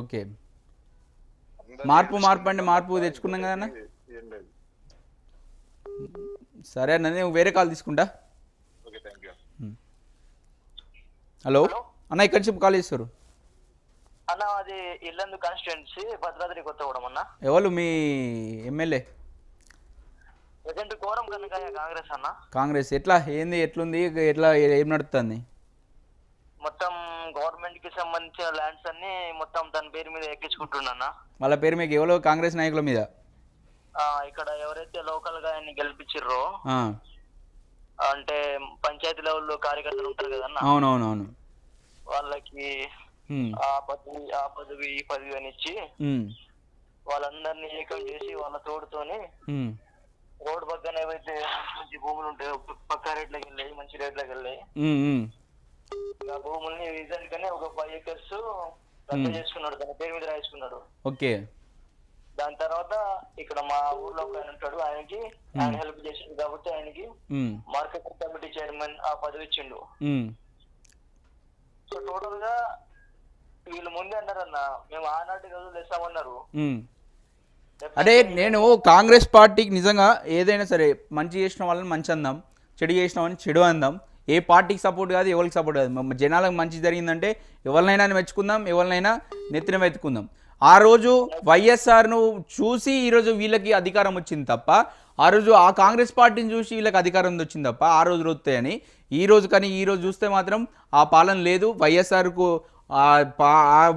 Okay. మార్పు మార్పు అంటే మార్పు తెచ్చుకున్నాం లేదు. సరే అన్న నేను వేరే కాల్ తీసుకుంటా? Okay thank you. హలో? అన్న ఇక్కడి నుంచి కాల్ చేస్తారు? అన్న అది ఇల్లందు కాన్స్టిట్యున్సీ భద్రాద్రి కొత్తగూడెం అన్న. ఎవరు మీ ఎమ్మెల్యే? ప్రజెంట్ కోరం కనకాయ కాంగ్రెస్ అన్న. కాంగ్రెస్. ఎట్లా? ఏంది? ఎట్లుంది? ఎట్లా? ఏం నడుస్తుంది మొత్తం గవర్నమెంట్కి సంబంధించిన ల్యాండ్స్ అన్ని మొత్తం తన పేరు మీద ఎక్కించుకుంటున్నా వాళ్ళ పేరు మీకు ఎవరో? కాంగ్రెస్ నాయకుల మీద? ఇక్కడ ఎవరైతే లోకల్గా ఆయన్ని గెలిపించిర్రో ఆ, అంటే పంచాయతీ లెవెల్ కార్యకర్తలు ఉంటారు కదన్న అవునవునవును. వాళ్ళకి ఆ పదవి ఆ పదవి ఈ పదవి అని ఇచ్చి వాళ్ళందరినీ ఏకం చేసి వాళ్ళ తోడుతోని ఉమ్, రోడ్ పక్కన ఏవైతే మంచి మంచి భూములు ఉంటాయో పక్క రేట్లకి వెళ్ళాయి మంచి రేట్లకి వెళ్ళాయి ఆ భూముల్ని రీసెంట్ గానే ఒక ఫైవ్ ఎకర్స్ రద్దు చేసుకున్నాడు తన పేరు మీద రాయించుకున్నాడు ఓకే. దాని తర్వాత ఇక్కడ మా ఊర్లో ఒక ఆయన ఉంటాడు ఆయనకి ఆయన హెల్ప్ చేసిండు కాబట్టి ఆయనకి ఉమ్, మార్కెటింగ్ కమిటీ చైర్మన్ ఆ పదవి ఇచ్చిండు. సో టోటల్గా వీళ్ళు ముందే అన్నారన్న మేము ఆనాటి రోజులు వేస్తామన్నారు. అదే నేను కాంగ్రెస్ పార్టీకి నిజంగా ఏదైనా సరే మంచి చేసిన వాళ్ళని మంచి అందాం చెడు చేసిన వాళ్ళని చెడు అందాం ఏ పార్టీకి సపోర్ట్ కాదు ఎవరికి సపోర్ట్ కాదు. జనాలకు మంచి జరిగిందంటే ఎవరినైనా మెచ్చుకుందాం ఎవరినైనా నెత్తిన వెతుకుందాం ఆ రోజు వైఎస్ఆర్ను చూసి ఈరోజు వీళ్ళకి అధికారం వచ్చింది తప్ప ఆ రోజు ఆ కాంగ్రెస్ పార్టీని చూసి వీళ్ళకి అధికారం వచ్చింది తప్ప ఆ రోజు వస్తాయని ఈ రోజు కానీ ఈ రోజు చూస్తే మాత్రం ఆ పాలన లేదు. వైఎస్ఆర్కు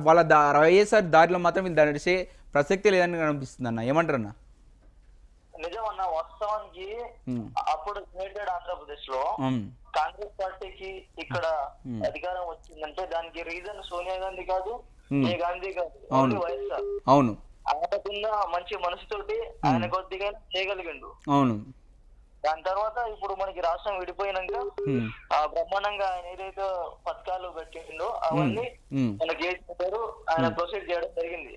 వాళ్ళ దా వైఎస్ఆర్ దారిలో మాత్రం వీళ్ళు నడిచే ప్రసక్తి లేదని అనిపిస్తుంది అన్న. ఏమంటారు అన్న నిజం అన్న వాస్తవానికి అప్పుడు ఆంధ్రప్రదేశ్లో కాంగ్రెస్ పార్టీకి ఇక్కడ అధికారం వచ్చిందంటే దానికి రీజన్ సోనియా గాంధీ కాదు Hmm. ఏ గాంధీ కాదు అవును. అవును. ఆయనకున్న మంచి మనసుతోటి ఆయన కొద్దిగా చేయగలిగిండు. అవును. దాని తర్వాత ఇప్పుడు మనకి రాష్ట్రం విడిపోయినాక ఆ బ్రహ్మాండంగా ఆయన ఏదైతే పథకాలు పెట్టిండో అవన్నీ చెప్పారు ఆయన ప్రొసీడ్ చేయడం జరిగింది.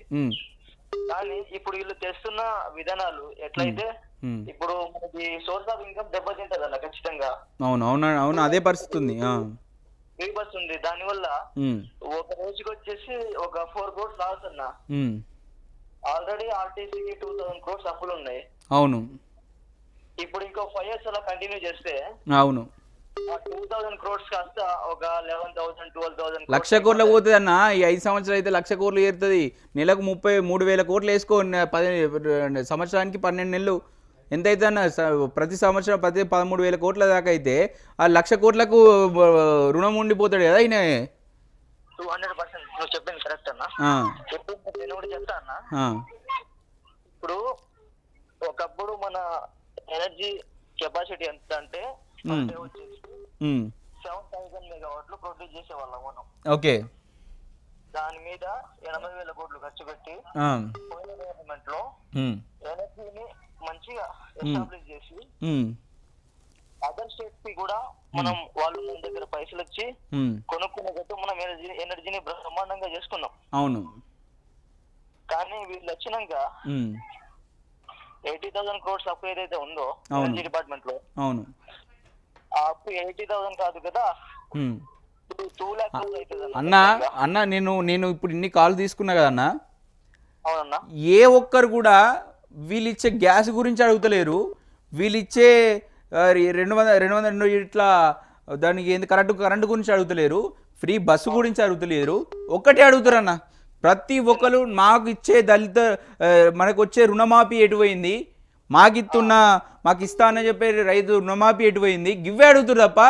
కానీ ఇప్పుడు వీళ్ళు తెస్తున్న విధానాలు ఎట్లయితే. ఇప్పుడు మనకి సోర్స్ ఆఫ్ ఇన్కమ్ దెబ్బతింటది అన్న ఖచ్చితంగా. అవును అవును అవును అదే పరిస్థితి ఉంది ఆ, ఫ్రీ బస్ ఉంది దానివల్ల ఉమ్, ఒక రోజుకి వచ్చేసి ఒక ఫోర్ క్రోర్స్ లాస్ అన్న. ఆల్రెడీ ఆర్టీసీకి టూ థౌసండ్ క్రోర్స్ అప్పులు ఉన్నాయి. అవును. ఇప్పుడు ఇంకో ఫైవ్ ఇయర్స్ అలా కంటిన్యూ చేస్తే అవును. ఆ టూ థౌసండ్ క్రోర్స్ కాస్త ఒక లెవెన్ థౌసండ్ ట్వెల్వ్ థౌసండ్ లక్ష కోట్లకు పోతుంది అన్న ఈ ఐదు సంవత్సరాలు అయితే లక్ష కోట్లు ఏరుతుంది. నెలకు ముప్పై మూడు వేల కోట్లు వేసుకో పది సంవత్సరానికి పన్నెండు నెలలు. ఎంత అయితే అన్న స- ప్రతి సంవత్సరం ప్రతి పదమూడు వేల కోట్ల దాకా అయితే ఆ లక్ష కోట్లకు రుణం ఉండిపోతాడు కదా ఆయన టూ హండ్రెడ్ పర్సెంట్. నువ్వు చెప్పింది కరెక్ట్ అన్న. ఇప్పుడు నేను కూడా చెప్తా అన్న. ఆ, ఇప్పుడు ఒకప్పుడు మన ఎనర్జీ కెపాసిటీ ఎంత అంటే సెవెన్ థౌసండ్ మెగావాట్లు ప్రొడ్యూస్ చేసేవాళ్ళం మనం. ఓకే. దాని మీద ఎనభై వేల కోట్లు ఖర్చు పెట్టి పోయిన గవర్నమెంట్లో ఎనర్జీని మంచిగా ఎస్టాబ్లిష్ చేసి ఉమ్, అదర్ స్టేట్స్కి కూడా మనం వాళ్ళు మన దగ్గర పైసలు వచ్చి కొనుక్కునేటట్టు మనం ఎనర్జీ ఎనర్జీని బ్రహ్మాండంగా చేసుకున్నాం. అవును. కానీ వీళ్ళు వచ్చినాక ఎయిటీ థౌసండ్ క్రోడ్స్ అప్పు ఏదైతే ఉందో. ఎనర్జీ డిపార్ట్మెంట్లో అవును. ఆ అప్పు ఎయిటీ థౌసండ్ కాదు కదా? అన్న అన్న నేను నేను ఇప్పుడు ఇన్ని కాల్ తీసుకున్నా కదా అన్న? అవునన్నా. ఏ ఒక్కరు కూడా వీళ్ళు ఇచ్చే గ్యాస్ గురించి అడుగుతలేరు. వీళ్ళు ఇచ్చే రెండు వందల రెండు వందల రెండు ఇట్లా దానికి ఏంది కరెంటు కరెంటు గురించి అడుగుతలేరు. ఫ్రీ బస్సు గురించి అడుగుతలేరు. ఒక్కటే అడుగుతారన్న. ప్రతి ఒక్కరు మాకు ఇచ్చే దళిత మనకు వచ్చే రుణమాఫీ ఎటుపోయింది మాకు ఇస్తున్న మాకు ఇస్తా అని చెప్పే రైతు రుణమాఫీ ఎటుపోయింది గివ్వే అడుగుతారు తప్ప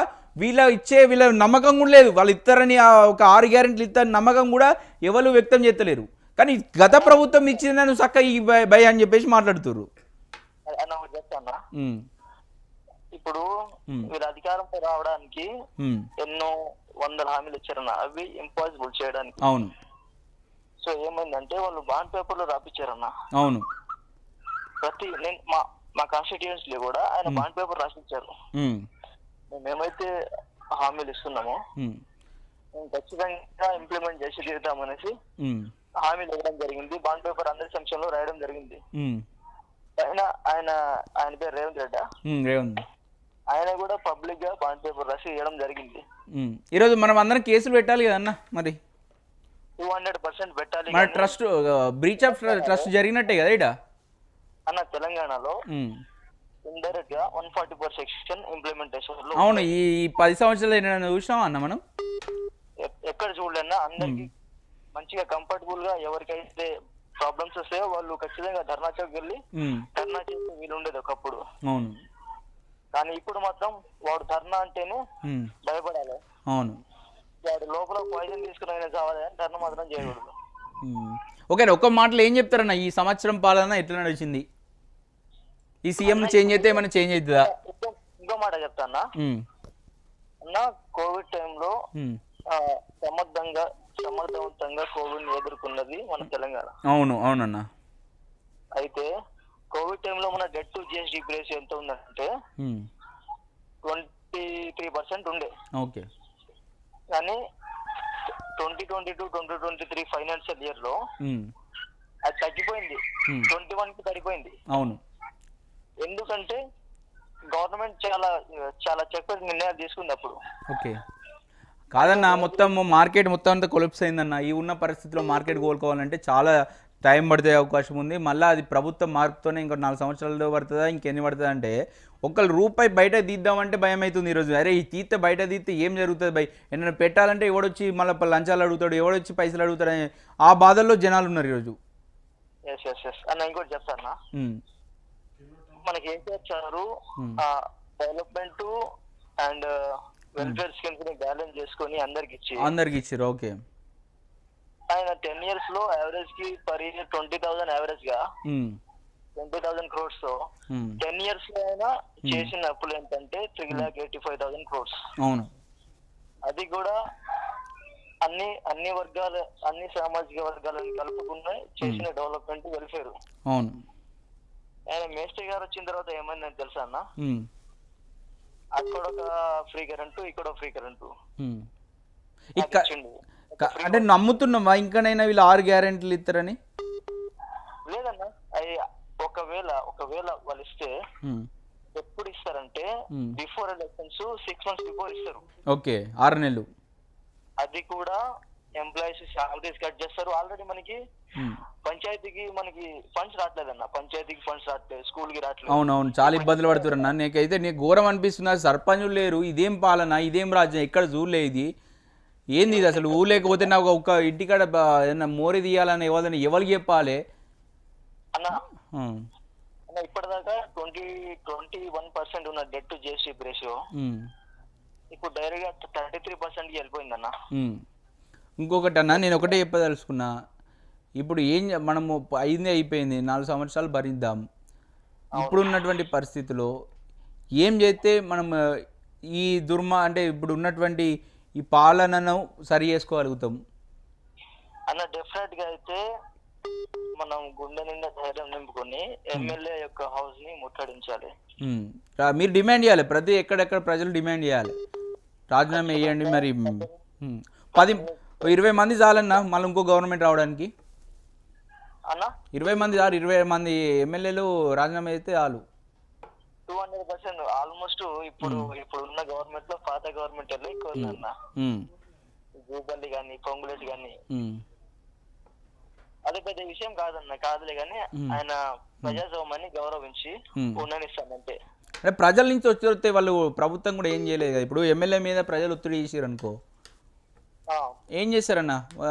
వీళ్ళ ఇచ్చే వీళ్ళ నమ్మకం కూడా లేదు. వాళ్ళు ఇస్తారని ఒక ఆరు గ్యారెంటీలు ఇస్తారని నమ్మకం కూడా ఎవరు వ్యక్తం చేస్తలేరు. కానీ గత ప్రభుత్వం ఇచ్చిందని నువ్వు చక్క ఈ భయ అని చెప్పేసి ఉమ్, ఇప్పుడు. వీళ్ళు అధికారంలో రావడానికి ఎన్నో వందల హామీలు ఇచ్చారన్న అవి ఇంపాసిబుల్ చేయడానికి. అవును. సో ఏమైందంటే వాళ్ళు బాండ్ పేపర్లు రాపిచ్చారన్న. అవును. ప్రతి నేను మా మా కాన్స్టిట్యూన్స్లో కూడా ఆయన బాండ్ పేపర్ రాసిచ్చారు. ఉమ్, మేము ఏమైతే హామీలు ఇస్తున్నామో ఖచ్చితంగా ఇంప్లిమెంట్ చేసి తీరుతామనేసి హామీలు ఇవ్వడం జరిగింది. బాండ్ పేపర్ అందరి సంక్షంలో రాయడం జరిగింది. ఆయన ఆయన ఆయన పేరు రేవంత్ రెడ్డి? రేవంత్. ఆయన కూడా పబ్లిక్గా బాండ్ పేపర్ రాసి ఇవ్వడం జరిగింది. ఈరోజు మనం అందరం కేసులు పెట్టాలి కదన్న మరి? టూ హండ్రెడ్ పర్సెంట్ పెట్టాలి మన ట్రస్ట్ బ్రీచ్ ఆఫ్ ట్రస్ట్ జరిగినట్టే కదా ఇట అన్న తెలంగాణలో ఇండైరెక్ట్గా one forty four section implementation అవును ఈ పది సంవత్సరాలు చూసినావా అన్న మనం? ఎక్కడ చూడలేనా అందరికి మంచిగా కంఫర్టబుల్గా ఎవరికైతే ప్రాబ్లమ్స్ వస్తాయో వాళ్ళు ఖచ్చితంగా ధర్నా చౌక్ వెళ్ళి ధర్నా చేసి వీలు ఉండేది ఒకప్పుడు. అవును. కానీ ఇప్పుడు మాత్రం వాడు ధర్నా అంటేనే భయపడాలి. అవును. వాడు లోపల పాయిజన్ తీసుకుని అయినా చావాలి కానీ ధర్నా మాత్రం చేయకూడదు. ఓకే ఒక్క మాటలో ఏం చెప్తారన్న? ఈ సంవత్సరం పాలన ఎట్లా నడిచింది? ఈ సీఎం చేంజ్ అయితే ఏమైనా చేంజ్ అవుతుందా? ఇంకో మాట చెప్తానా ఉమ్, అన్న కోవిడ్ టైంలో సమర్థంగా సమర్థవంతంగా కోవిడ్ ఎదుర్కొన్నది మన తెలంగాణ. అవును అవునన్న. అయితే కోవిడ్ టైంలో మన డెట్ టు జిఎస్డి రేషియో ఎంత ఉందంటే ట్వంటీ త్రీ పర్సెంట్ ఉండే. ఓకే. కానీ twenty twenty two twenty twenty three financial ఇయర్లో అది తగ్గిపోయింది. ట్వంటీ వన్కి తగ్గిపోయింది. అవును. ఎందుకంటే గవర్నమెంట్ చాలా చాలా చక్కటి నిర్ణయాలు తీసుకుంది అప్పుడు. ఓకే. కాదన్న మొత్తం మార్కెట్ మొత్తం అంతా కొలిప్స్ అయిందన్న. ఈ ఉన్న పరిస్థితిలో మార్కెట్ కోలుకోవాలంటే చాలా టైం పడితే అవకాశం ఉంది. మళ్ళీ అది ప్రభుత్వం మార్పుతోనే ఇంకో నాలుగు సంవత్సరాలు పడుతుందా ఇంకెన్ని పడుతుంది అంటే ఒకళ్ళు రూపాయి బయట తీద్దామంటే భయం అవుతుంది ఈరోజు అరే ఈ తీస్తే బయట తీస్తే ఏం జరుగుతుంది భయ్? ఏమైనా పెట్టాలంటే ఎవడొచ్చి మళ్ళీ లంచాలు అడుగుతాడు ఎవడొచ్చి పైసలు అడుగుతాడు అనే ఆ బాధల్లో జనాలు ఉన్నారు ఈరోజు అన్న ఇంకోటి చెప్తానా మనకి ఏం Hmm. డెవలప్మెంట్ అండ్ వెల్ఫేర్ స్కీమ్స్ని బ్యాలెన్స్ చేసుకొని అందరికి ఇచ్చి అందరికి ఇచ్చారు ఓకే. ఆయన టెన్ ఇయర్స్లో యావరేజ్కి పర్ ఇయర్ ట్వంటీ థౌసండ్ యావరేజ్గా ట్వంటీ థౌసండ్ క్రోడ్స్తో టెన్ ఇయర్స్లో అయినా చేసిన అప్పులు ఏంటంటే three lakh eighty five thousand crores అవును. అది కూడా అన్ని అన్ని వర్గాల అన్ని సామాజిక వర్గాలను కలుపుకున్న చేసిన డెవలప్మెంట్ వెల్ఫేర్ అవును. ఆయన మేస్త్రి గారు వచ్చిన తర్వాత ఏమైందని తెలుసా అన్న? అక్కడ ఒక ఫ్రీ కరెంటు ఇక్కడ ఫ్రీ కరెంటు. అంటే నమ్ముతున్నావా? ఇంకనైనా వీళ్ళు ఆరు గ్యారెంటీలు ఇస్తారని? లేదన్న ఒకవేళ ఒకవేళ వాళ్ళు ఇస్తే ఎప్పుడు ఇస్తారంటే. Before elections six months before ఇస్తారు. ఓకే ఆరు నెలలు. అది కూడా ఎంప్లాయీస్ శాలరీస్ కట్ చేస్తారు. ఆల్రెడీ మనకి ఉమ్, పంచాయతీకి మనకి ఫండ్స్ రావట్లేదన్న. పంచాయతీకి ఫండ్స్ రావట్లేదు స్కూల్కి రావట్లేదు. అవునవును చాలా ఇబ్బందులు పడుతున్నా నీకైతే నీకు ఘోరం అనిపిస్తుంది సర్పంచులు లేరు ఇదేం పాలన ఇదేం రాజ్యం ఎక్కడ చూడలే ఇది? ఏంది ఇది అసలు? ఊ లేకపోతే నాకు ఒక ఇంటికాడ ఏదన్నా మోరి తీయాలని ఎవరిని ఎవరికి చెప్పాలి? అన్న ఉమ్, అన్న ఇప్పటిదాకా ట్వంటీ ట్వంటీ వన్ పర్సెంట్ ఉన్న డెట్ టు జేసీ రేషియో ఇప్పుడు డైరెక్ట్గా థర్టీ త్రీ పర్సెంట్ వెళ్ళిపోయిందన్న. ఉమ్. ఇంకొకటి అన్న నేను ఒకటే చెప్పదలుచుకున్నా. ఇప్పుడు ఏం మనము అయింది అయిపోయింది. నాలుగు సంవత్సరాలు భరిద్దాం. ఇప్పుడు ఉన్నటువంటి పరిస్థితిలో ఏం చేస్తే మనం ఈ దుర్మ అంటే ఇప్పుడు ఉన్నటువంటి ఈ పాలనను సరి చేసుకోగలుగుతాం? అన్న డెఫినెట్గా అయితే మనం గుండె నిండా ధైర్యం నింపుకొని ఎమ్మెల్యే యొక్క హౌస్ని ముట్టడించాలి మీరు డిమాండ్ చేయాలి. ప్రతి ఎక్కడెక్కడ ప్రజలు డిమాండ్ చేయాలి. రాజీనామా వేయండి మరి. పది ఇరవై మంది చాలన్నా మళ్ళీ ఇంకో గవర్నమెంట్ రావడానికి. అన్న? ఇరవై మంది చాలు ఇరవై మంది ఎమ్మెల్యేలు రాజీనామా చేస్తే చాలు. టూ హండ్రెడ్ పర్సెంట్ ఆల్మోస్ట్ ఇప్పుడు ఇప్పుడు ఉన్న గవర్నమెంట్లో పాత గవర్నమెంట్లో ఎక్కువ. జూపల్లి కానీ పొంగులేటి కానీ. అది పెద్ద విషయం కాదన్న కాదులే కానీ ఆయన ప్రజాస్వామ్యాన్ని గౌరవించి Hmm. ఉండనిస్తానంటే అంటే ప్రజల నుంచి వచ్చి వస్తే వాళ్ళు ప్రభుత్వం కూడా ఏం చేయలేదు ఇప్పుడు ఎమ్మెల్యే మీద ప్రజలు ఒత్తిడి చేసారు అనుకో. ఏం చేస్తారన్న ఆ,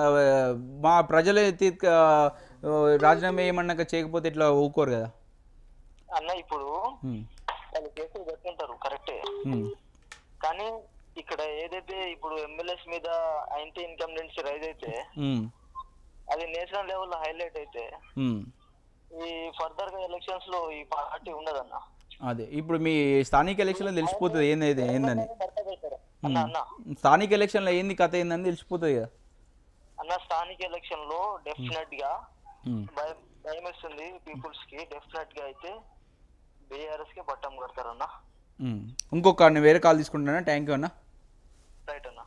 మా ప్రజలే రాజీనామా ఏమన్నాక చేయకపోతే ఇట్లా ఊరుకోరు కదా అన్న ఇప్పుడు. వాళ్ళు కేసులు పెట్టుకుంటారు కరెక్టే. కానీ ఇక్కడ ఏదైతే ఇప్పుడు ఎమ్మెల్యేస్ మీద యాంటీ ఇన్కంబెన్సీ రైజ్ అయితే. అది నేషనల్ లెవెల్లో హైలైట్ అయితే. ఈ ఫర్దర్గా ఎలక్షన్స్లో ఈ పార్టీ ఉండదన్న అదే ఇప్పుడు మీ స్థానిక ఎలక్షన్లో తెలిసిపోతుంది ఏందైతే ఏందని స్థానిక ఎలక్షన్లో ఏంది కథ ఏందని తెలిసిపోతుంది కదా. అన్న స్థానిక ఎలక్షన్లో డెఫినెట్గా. భయం వేస్తుంది పీపుల్స్కి డెఫినెట్గా అయితే బీఆర్ఎస్కి పట్టం కడతారన్న. ఇంకొక వేరే కాల్ తీసుకుంటున్నా థ్యాంక్ యూ అన్న. రైట్ అన్న.